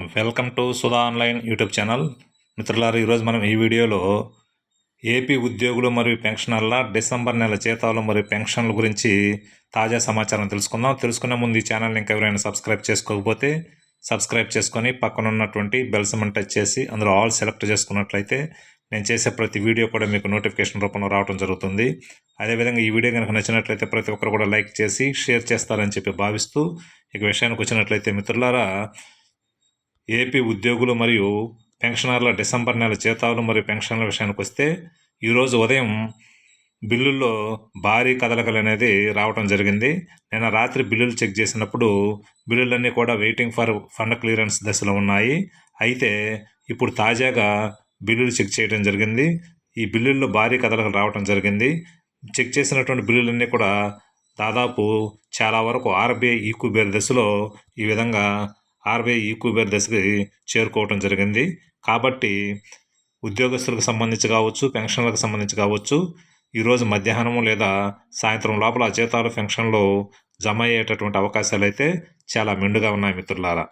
Welcome to Sudha online YouTube channel. మిత్రులారు ఈరోజు మనం ఈ వీడియోలో ఏపీ ఉద్యోగులు మరియు పెన్షనర్ల డిసెంబర్ నెల జీతాలు మరియు పెన్షన్ల గురించి తాజా సమాచారం తెలుసుకుందాం. తెలుసుకునే ముందు ఈ ఛానల్ని ఇంకా ఎవరైనా సబ్స్క్రైబ్ చేసుకోకపోతే సబ్స్క్రైబ్ చేసుకొని పక్కన ఉన్నటువంటి బెల్ టచ్ చేసి అందులో ఆల్ సెలెక్ట్ చేసుకున్నట్లయితే నేను చేసే ప్రతి వీడియో కూడా మీకు నోటిఫికేషన్ రూపంలో రావడం జరుగుతుంది. అదేవిధంగా ఈ వీడియో కనుక నచ్చినట్లయితే ప్రతి ఒక్కరు కూడా లైక్ చేసి షేర్ చేస్తారని చెప్పి భావిస్తూ ఇక విషయానికి వచ్చినట్లయితే మిత్రులారా ఏపీ ఉద్యోగులు మరియు పెన్షనర్ల డిసెంబర్ నెల జీతాలు మరియు పెన్షన్ల విషయానికి వస్తే ఈరోజు ఉదయం బిల్లుల్లో భారీ కదలికలు అనేది రావడం జరిగింది. నిన్న రాత్రి బిల్లులు చెక్ చేసినప్పుడు బిల్లులన్నీ కూడా వెయిటింగ్ ఫర్ ఫండ్ క్లియరెన్స్ దశలో ఉన్నాయి. అయితే ఇప్పుడు తాజాగా బిల్లులు చెక్ చేయడం జరిగింది. ఈ బిల్లుల్లో భారీ కదలికలు రావడం జరిగింది. చెక్ చేసినటువంటి బిల్లులన్నీ కూడా దాదాపు చాలా వరకు ఆర్బీఐ ఈక్యూబేర్ దశలో ఈ విధంగా ఆర్బీఐ ఈక్యూబేర్ దశకి చేరుకోవటం జరిగింది. కాబట్టి ఉద్యోగస్తులకు సంబంధించి కావచ్చు పెన్షన్లకు సంబంధించి కావచ్చు ఈరోజు మధ్యాహ్నం లేదా సాయంత్రం లోపల జీతాలు పెన్షన్లు జమ అయ్యేటటువంటి అవకాశాలు అయితే చాలా మెండుగా ఉన్నాయి మిత్రులారా.